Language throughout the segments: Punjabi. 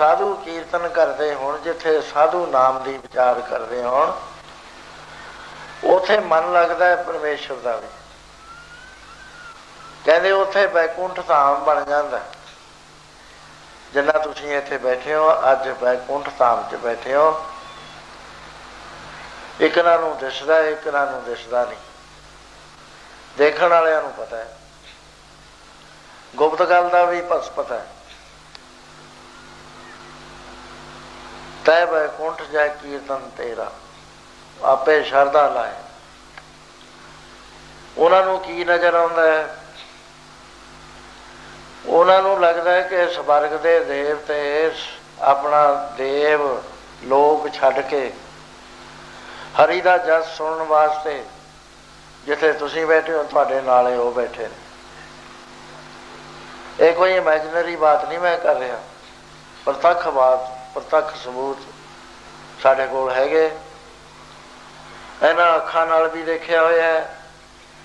ਸਾਧੂ ਕੀਰਤਨ ਕਰਦੇ ਹੋਣ ਜਿੱਥੇ ਸਾਧੂ ਨਾਮ ਦੀ ਵਿਚਾਰ ਕਰਦੇ ਹੋਣ ਉਥੇ ਮਨ ਲੱਗਦਾ ਹੈ ਪਰਮੇਸ਼ਰ ਦਾ ਵੀ। ਕਹਿੰਦੇ ਉਥੇ ਬੈਕੁੰਠ ਧਾਮ ਬਣ ਜਾਂਦਾ ਜਿੰਨਾ ਤੁਸੀਂ ਇੱਥੇ ਬੈਠੇ ਹੋ ਅੱਜ ਬੈਕੁੰਠ ਧਾਮ 'ਚ ਬੈਠੇ ਹੋ ਇੱਕ ਨਾਲ ਨੂੰ ਦਿਸਦਾ ਹੈ, ਇੱਕ ਨੂੰ ਦਿਸਦਾ ਨਹੀਂ। ਦੇਖਣ ਵਾਲਿਆਂ ਨੂੰ ਪਤਾ ਹੈ। ਗੁਪਤ ਗੱਲ ਦਾ ਵੀ ਪਸ ਪਤਾ ਹੈ। ਤੈ ਬੈਕੁੰਠ ਜੈ ਕੀਰਤਨ ਤੇਰਾ, ਆਪੇ ਸ਼ਰਧਾ ਲਾਏ। ਉਹਨਾਂ ਨੂੰ ਕੀ ਨਜ਼ਰ ਆਉਂਦਾ ਹੈ? ਉਹਨਾਂ ਨੂੰ ਲੱਗਦਾ ਹੈ ਕਿ ਸਵਰਗ ਦੇ ਦੇਵਤੇ ਆਪਣਾ ਦੇਵ ਲੋਕ ਛੱਡ ਕੇ ਹਰੀ ਦਾ ਜਸ ਸੁਣਨ ਵਾਸਤੇ ਜਿੱਥੇ ਤੁਸੀਂ ਬੈਠੇ ਹੋ, ਤੁਹਾਡੇ ਨਾਲੇ ਉਹ ਬੈਠੇ ਨੇ। ਇਹ ਕੋਈ ਇਮੇਜਿਨਰੀ ਬਾਤ ਨਹੀਂ ਮੈਂ ਕਰ ਰਿਹਾ, ਪ੍ਰਤੱਖ ਬਾਤ। ਪ੍ਰਤੱਖ ਸਬੂਤ ਸਾਡੇ ਕੋਲ ਹੈਗੇ। ਇਹਨਾਂ ਅੱਖਾਂ ਨਾਲ ਵੀ ਦੇਖਿਆ ਹੋਇਆ ਹੈ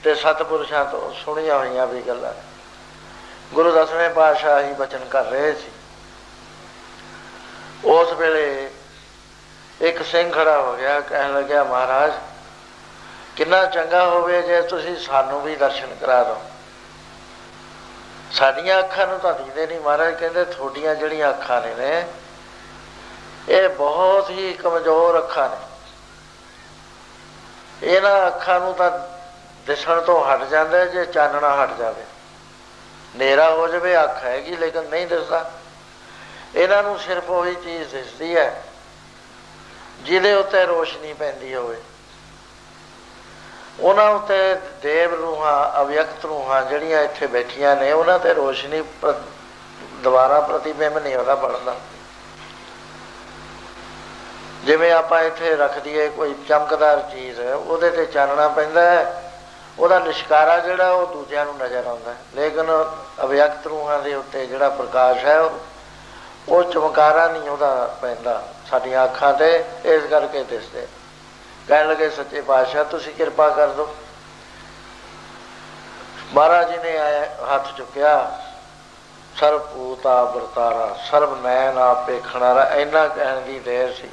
ਤੇ ਸਤਿਪੁਰਸ਼ਾਂ ਤੋਂ ਸੁਣੀਆਂ ਹੋਈਆਂ ਵੀ ਗੱਲਾਂ। ਗੁਰੂ ਦਸਵੇਂ ਪਾਤਸ਼ਾਹ ਹੀ ਬਚਨ ਕਰ ਰਹੇ ਸੀ। ਉਸ ਵੇਲੇ ਇੱਕ ਸਿੰਘ ਖੜਾ ਹੋ ਗਿਆ, ਕਹਿਣ ਲੱਗਿਆ, ਮਹਾਰਾਜ, ਕਿੰਨਾ ਚੰਗਾ ਹੋਵੇ ਜੇ ਤੁਸੀਂ ਸਾਨੂੰ ਵੀ ਦਰਸ਼ਨ ਕਰਾ ਦਿਓ। ਸਾਡੀਆਂ ਅੱਖਾਂ ਨੂੰ ਤਾਂ ਦੀਦੇ ਨਹੀਂ ਮਹਾਰਾਜ, ਕਹਿੰਦੇ ਤੁਹਾਡੀਆਂ ਜਿਹੜੀਆਂ ਅੱਖਾਂ ਨੇ ਨੇ ਇਹ ਬਹੁਤ ਹੀ ਕਮਜ਼ੋਰ ਅੱਖਾਂ ਨੇ। ਇਹਨਾਂ ਅੱਖਾਂ ਨੂੰ ਤਾਂ ਦਿਸਣ ਤੋਂ ਹਟ ਜਾਂਦਾ ਜੇ ਚਾਨਣਾ ਹਟ ਜਾਵੇ। ਹਨੇਰਾ ਹੋ ਜਾਵੇ, ਅੱਖ ਹੈਗੀ, ਲੇਕਿਨ ਨਹੀਂ ਦਿਸਦਾ। ਇਹਨਾਂ ਨੂੰ ਸਿਰਫ ਉਹੀ ਚੀਜ਼ ਦਿਸਦੀ ਹੈ, ਜਿਹਦੇ ਉੱਤੇ ਰੋਸ਼ਨੀ ਪੈਂਦੀ ਹੋਵੇ। ਉਹਨਾਂ ਉੱਤੇ ਦੇਵ ਰੂਹਾਂ, ਅਵਿਅਕਤ ਰੂਹਾਂ ਜਿਹੜੀਆਂ ਇੱਥੇ ਬੈਠੀਆਂ ਨੇ, ਉਹਨਾਂ ਤੇ ਰੋਸ਼ਨੀ ਪ੍ਰ- ਦੁਬਾਰਾ ਪ੍ਰਤੀਬਿੰਬ ਨਹੀਂ ਉਹਦਾ ਬਣਦਾ। ਜਿਵੇਂ ਆਪਾਂ ਇੱਥੇ ਰੱਖ ਦਈਏ ਕੋਈ ਚਮਕਦਾਰ ਚੀਜ਼, ਉਹਦੇ ਤੇ ਚਾਨਣਾ ਪੈਂਦਾ ਹੈ। ਉਹਦਾ ਨਿਸ਼ਕਾਰਾ ਜਿਹੜਾ, ਉਹ ਦੂਜਿਆਂ ਨੂੰ ਨਜ਼ਰ ਆਉਂਦਾ ਲੇਕਿਨ ਅਵਿਅਕਤ ਰੂਹਾਂ ਦੇ ਉੱਤੇ ਜਿਹੜਾ ਪ੍ਰਕਾਸ਼ ਹੈ, ਉਹ- ਚਮਕਾਰਾ ਨਹੀਂ ਉਹਦਾ ਪੈਂਦਾ। ਸਾਡੀਆਂ ਅੱਖਾਂ ਤੇ ਇਸ ਕਰਕੇ ਦਿਸਦੇ ਕਹਿਣ ਲੱਗੇ, ਸੱਚੇ ਪਾਤਸ਼ਾਹ, ਤੁਸੀਂ ਕਿਰਪਾ ਕਰ ਦਿਓ। ਮਹਾਰਾਜ ਜੀ ਨੇ ਹੱਥ ਚੁੱਕਿਆ। ਸਰਬ ਭੂਤਾ ਵਰਤਾਰਾ, ਸਰਬ ਨੈਣ ਆਪ ਵੇਖਣਾਰਾ ਇੰਨਾ ਕਹਿਣ ਦੀ ਦੇਰ ਸੀ।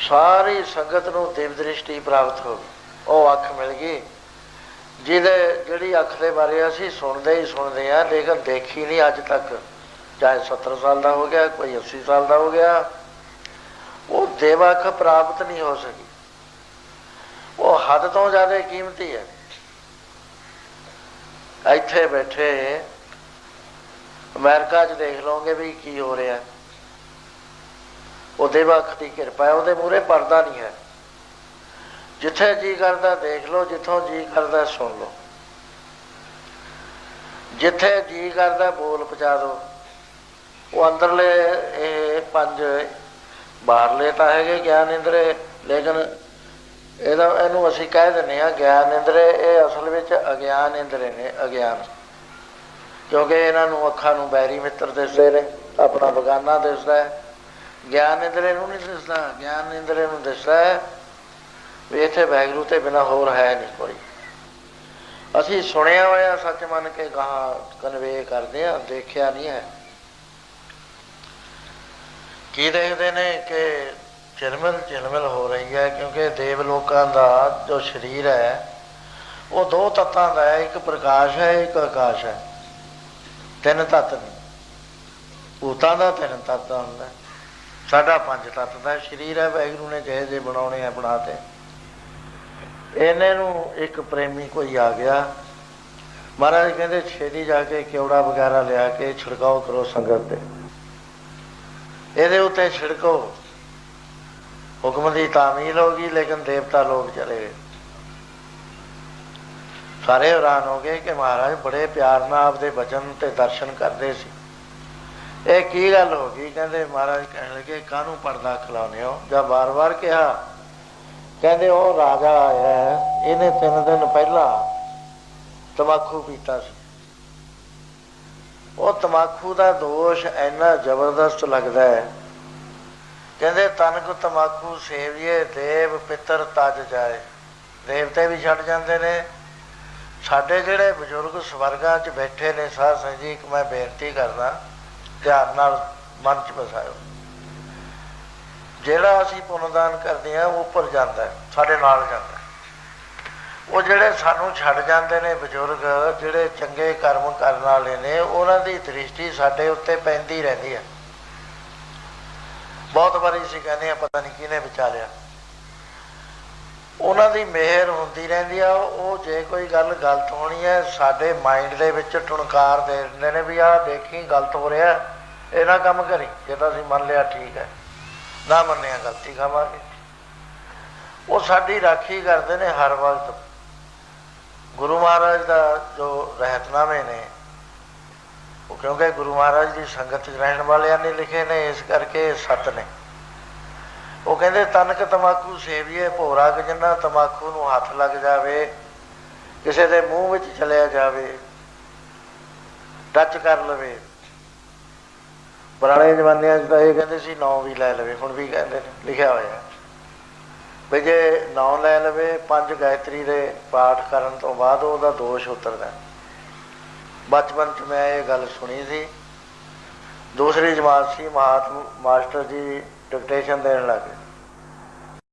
ਸਾਰੀ ਸੰਗਤ ਨੂੰ ਦੇਵ ਦ੍ਰਿਸ਼ਟੀ ਪ੍ਰਾਪਤ ਹੋ ਗਈ। ਉਹ ਅੱਖ ਮਿਲ ਗਈ। ਜਿਹਦੇ ਜਿਹੜੀ ਅੱਖ ਦੇ ਬਾਰੇ ਅਸੀਂ ਸੁਣਦੇ ਹੀ ਸੁਣਦੇ ਆ ਲੇਕਿਨ ਦੇਖੀ ਨਹੀਂ ਅੱਜ ਤੱਕ। ਚਾਹੇ 70 ਸਾਲ ਦਾ ਹੋ ਗਿਆ, ਕੋਈ 80 ਸਾਲ ਦਾ ਹੋ ਗਿਆ। ਉਹ ਦੇਵ ਅੱਖ ਪ੍ਰਾਪਤ ਨਹੀਂ ਹੋ ਸਕੀ। ਉਹ ਹੱਦ ਤੋਂ ਜ਼ਿਆਦਾ ਕੀਮਤੀ ਹੈ। ਇੱਥੇ ਬੈਠੇ ਅਮਰੀਕਾ 'ਚ ਦੇਖ ਲਓਗੇ ਵੀ ਕੀ ਹੋ ਰਿਹਾ। ਉਹ ਦੇਵ ਦੀ ਕਿਰਪਾ ਹੈ, ਉਹਦੇ ਮੂਹਰੇ ਪਰਦਾ ਨਹੀਂ ਹੈ। ਜਿੱਥੇ ਜੀ ਕਰਦਾ ਦੇਖ ਲਓ, ਜਿੱਥੋਂ ਜੀ ਕਰਦਾ ਸੁਣ ਲਓ। ਜਿੱਥੇ ਜੀ ਕਰਦਾ ਬੋਲ ਪਚਾ ਦਿਓ। ਉਹ ਅੰਦਰਲੇ ਇਹ ਪੰਜ ਬਾਹਰਲੇ ਤਾਂ ਹੈਗੇ ਗਿਆਨ ਇੰਦਰੇ, ਲੇਕਿਨ ਇਹਦਾ ਇਹਨੂੰ ਅਸੀਂ ਕਹਿ ਦਿੰਦੇ ਆ ਗਿਆਨ ਇੰਦਰੇ, ਇਹ ਅਸਲ ਵਿੱਚ ਅਗਿਆਨ ਇੰਦਰੇ ਨੇ, ਅਗਿਆਨ। ਕਿਉਂਕਿ ਇਹਨਾਂ ਨੂੰ ਅੱਖਾਂ ਨੂੰ ਬੈਰੀ ਮਿੱਤਰ ਦਿਸਦੇ ਨੇ, ਆਪਣਾ ਬਗਾਨਾ ਦਿਸਦਾ ਹੈ। ਗਿਆਨ ਇੰਦਰੇ ਨੂੰ ਨਹੀਂ ਦਿਸਦਾ, ਗਿਆਨ ਇੰਦਰੇ ਨੂੰ ਦਿਸਦਾ ਹੈ ਵੀ ਇੱਥੇ ਵੈਗਰੂ ਤੇ ਬਿਨਾ ਹੋਰ ਹੈ ਨਹੀਂ ਕੋਈ। ਅਸੀਂ ਸੁਣਿਆ ਹੋਇਆ ਸੱਚ ਮੰਨ ਕੇ ਗਾਹਾਂ ਕਨਵੇ ਕਰਦੇ ਆ ਦੇਖਿਆ ਨਹੀਂ ਹੈ। ਕੀ ਦੇਖਦੇ ਨੇ ਕਿ ਚਿਲਮਿਲ ਚਿਲਮਿਲ ਹੋ ਰਹੀ ਹੈ ਕਿਉਂਕਿ ਦੇਵ ਲੋਕਾਂ ਦਾ ਜੋ ਸਰੀਰ ਹੈ, ਉਹ ਦੋ ਤੱਤਾਂ ਦਾ ਹੈ, ਇੱਕ ਪ੍ਰਕਾਸ਼ ਹੈ, ਇੱਕ ਆਕਾਸ਼ ਹੈ। ਤਿੰਨ ਤੱਤ ਨੇ। ਭੂਤਾਂ ਦਾ ਤਿੰਨ ਤੱਤ ਹੁੰਦਾ ਹੈ। ਸਾਡਾ ਪੰਜ ਤੱਤ ਦਾ ਸਰੀਰ ਹੈ ਵੈਗਰੂ ਨੇ ਜਿਹੇ ਜੇ ਬਣਾਉਣੇ ਆ ਬਣਾਤੇ ਇਹਨੇ ਨੂੰ ਇੱਕ ਪ੍ਰੇਮੀ ਕੋਈ ਆ ਗਿਆ। ਮਹਾਰਾਜ ਕਹਿੰਦੇ, ਛੇਤੀ ਜਾ ਕੇ ਕਿਉੜਾ ਵਗੈਰਾ ਲਿਆ ਕੇ ਛਿੜਕਾਓ ਕਰੋ ਸੰਗਤ ਤੇ। ਇਹਦੇ ਉੱਤੇ ਛਿੜਕੋ। ਹੁਕਮ ਦੀ ਤਾਮੀਲ ਹੋ ਗਈ, ਲੇਕਿਨ ਦੇਵਤਾ ਲੋਕ ਚਲੇ ਗਏ। ਸਾਰੇ ਹੈਰਾਨ ਹੋ ਗਏ ਕਿ ਮਹਾਰਾਜ ਬੜੇ ਪਿਆਰ ਨਾਲ ਆਪਦੇ ਬਚਨ ਤੇ ਦਰਸ਼ਨ ਕਰਦੇ ਸੀ। ਇਹ ਕੀ ਗੱਲ ਹੋ ਗਈ? ਕਹਿੰਦੇ ਮਹਾਰਾਜ ਕਹਿਣ ਲੱਗੇ, ਕਾਹਨੂੰ ਪਰਦਾ ਖਿਲਾਉਂਦੇ ਹੋ? ਜਾਂ ਵਾਰ-ਵਾਰ ਕਿਹਾ, ਕਹਿੰਦੇ ਉਹ ਰਾਜਾ ਆਇਆ ਇਹਨੇ ਤਿੰਨ ਦਿਨ ਪਹਿਲਾਂ ਤਮਾਕੂ ਪੀਤਾ ਸੀ। ਉਹ ਤਮਾਕੂ ਦਾ ਦੋਸ਼ ਇੰਨਾ ਜ਼ਬਰਦਸਤ ਲੱਗਦਾ ਹੈ। ਕਹਿੰਦੇ ਤਨ ਕੋ ਤਮਾਕੂ ਸੇਵੀਏ, ਦੇਵ ਪਿੱਤਰ ਤਜ ਜਾਏ। ਦੇਵਤੇ ਵੀ ਛੱਡ ਜਾਂਦੇ ਨੇ। ਸਾਡੇ ਜਿਹੜੇ ਬਜ਼ੁਰਗ ਸਵਰਗਾਂ 'ਚ ਬੈਠੇ ਨੇ, ਸਾਧ ਸੰਗਤ ਜੀ ਮੈਂ ਬੇਨਤੀ ਕਰਦਾ ਧਿਆਨ ਨਾਲ ਮਨ ਚ ਵਸਾਇਓ। ਜਿਹੜਾ ਅਸੀਂ ਪੁੰਨਦਾਨ ਕਰਦੇ ਆ ਉਹ ਉੱਪਰ ਜਾਂਦਾ ਸਾਡੇ ਨਾਲ ਜਾਂਦਾ ਉਹ ਜਿਹੜੇ ਸਾਨੂੰ ਛੱਡ ਜਾਂਦੇ ਨੇ ਬਜ਼ੁਰਗ, ਜਿਹੜੇ ਚੰਗੇ ਕਰਮ ਕਰਨ ਵਾਲੇ ਨੇ, ਉਹਨਾਂ ਦੀ ਦ੍ਰਿਸ਼ਟੀ ਸਾਡੇ ਉੱਤੇ ਪੈਂਦੀ ਰਹਿੰਦੀ ਹੈ। ਬਹੁਤ ਵਾਰੀ ਅਸੀਂ ਕਹਿੰਦੇ ਆ ਪਤਾ ਨਹੀਂ ਕਿਹਨੇ ਵਿਚਾਰਿਆ। ਉਹਨਾਂ ਦੀ ਮਿਹਰ ਹੁੰਦੀ ਰਹਿੰਦੀ ਆ, ਉਹ ਜੇ ਕੋਈ ਗੱਲ ਗਲਤ ਹੋਣੀ ਹੈ ਸਾਡੇ ਮਾਈਂਡ ਦੇ ਵਿੱਚ ਟੁਣਕਾਰ ਦੇ ਦਿੰਦੇ ਨੇ ਵੀ ਆਹ ਦੇਖੀ ਗਲਤ ਹੋ ਰਿਹਾ ਇਹ ਨਾ ਕੰਮ ਕਰੀ ਜੇ ਤਾਂ ਅਸੀਂ ਮੰਨ ਲਿਆ ਠੀਕ ਹੈ। ਨਾ ਮੰਨਿਆ, ਗਲਤੀ ਖਾਵਾਂਗੇ। ਉਹ ਸਾਡੀ ਰਾਖੀ ਕਰਦੇ ਨੇ ਹਰ ਵਕਤ। ਗੁਰੂ ਮਹਾਰਾਜ ਦਾ ਜੋ ਰਹਿਤਨਾਮੇ ਨੇ, ਉਹ ਕਿਉਂਕਿ ਗੁਰੂ ਮਹਾਰਾਜ ਦੀ ਸੰਗਤ 'ਚ ਰਹਿਣ ਵਾਲਿਆਂ ਨੇ ਲਿਖੇ ਨੇ, ਇਸ ਕਰਕੇ ਇਹ ਸਤ ਨੇ। ਉਹ ਕਹਿੰਦੇ ਤਨਕ ਤਮਾਕੂ ਸੇਵੀਏ, ਭੋਰਾ ਕਿ ਜਿੰਨਾ ਤਮਾਕੂ ਨੂੰ ਹੱਥ ਲੱਗ ਜਾਵੇ, ਕਿਸੇ ਦੇ ਮੂੰਹ ਵਿੱਚ ਚਲਿਆ ਜਾਵੇ, ਟੱਚ ਕਰ ਲਵੇ। ਪੁਰਾਣੇ ਜ਼ਮਾਨਿਆਂ 'ਚ ਤਾਂ ਇਹ ਕਹਿੰਦੇ ਸੀ, ਨੌ ਵੀ ਲੈ ਲਵੇ, ਹੁਣ ਵੀ ਕਹਿੰਦੇ ਨੇ, ਲਿਖਿਆ ਹੋਇਆ ਵੀ ਜੇ ਨੌ ਲੈ ਲਵੇ, ਪੰਜ ਗਾਇਤਰੀ ਦੇ ਪਾਠ ਕਰਨ ਤੋਂ ਬਾਅਦ ਉਹਦਾ ਦੋਸ਼ ਉਤਰਦਾ। ਬਚਪਨ 'ਚ ਮੈਂ ਇਹ ਗੱਲ ਸੁਣੀ ਸੀ। ਦੂਸਰੀ ਜਮਾਤ ਸੀ, ਮਹਾਤਮ, master ji to station there like